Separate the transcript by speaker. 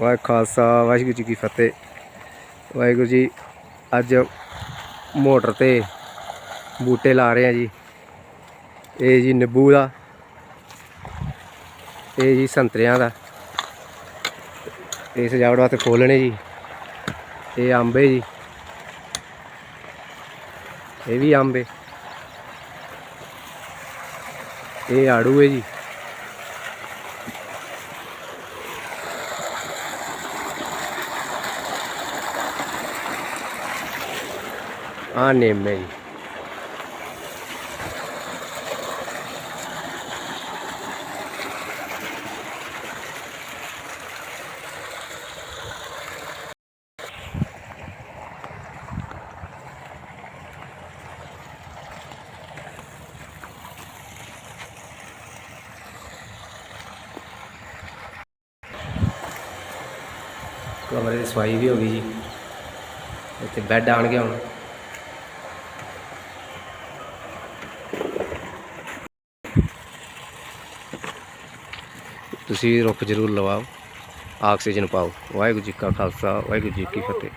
Speaker 1: ਵਾਹਿ ਖਾਲਸਾ, ਵਾਹਿਗੁਰੂ ਜੀ ਕੀ ਫਤਿਹ। ਵਾਹਿਗੁਰੂ ਜੀ, ਅੱਜ ਮੋਟਰ ਤੇ ਬੂਟੇ ਲਾ ਰਹੇ ਆ ਜੀ। ਇਹ ਜੀ ਨਿੰਬੂ ਦਾ, ਇਹ ਜੀ ਸੰਤਰਿਆਂ ਦਾ। ਇਹ ਸਜਾਵਟ ਵਾਸਤੇ ਖੋਲਣੇ ਜੀ। ਇਹ ਅੰਬ ਹੈ ਜੀ। ਇਹ ਵੀ ਅੰਬ ਹੈ ਇਹ ਆੜੂ ਹੈ ਜੀ। ਆ ਨਿੰਮ ਹੈ ਜੀ। ਕਮਰੇ ਦੀ ਸਫ਼ਾਈ ਵੀ ਹੋ ਗਈ ਜੀ। ਇੱਥੇ ਬੈੱਡ ਆਣਗੇ ਹੁਣ। ਤੁਸੀਂ ਰੁੱਖ ਜ਼ਰੂਰ ਲਵਾਓ ਆਕਸੀਜਨ ਪਾਓ। ਵਾਹਿਗੁਰੂ ਜੀ ਕਾ ਖਾਲਸਾ ਵਾਹਿਗੁਰੂ ਜੀ ਕੀ ਫਤਿਹ।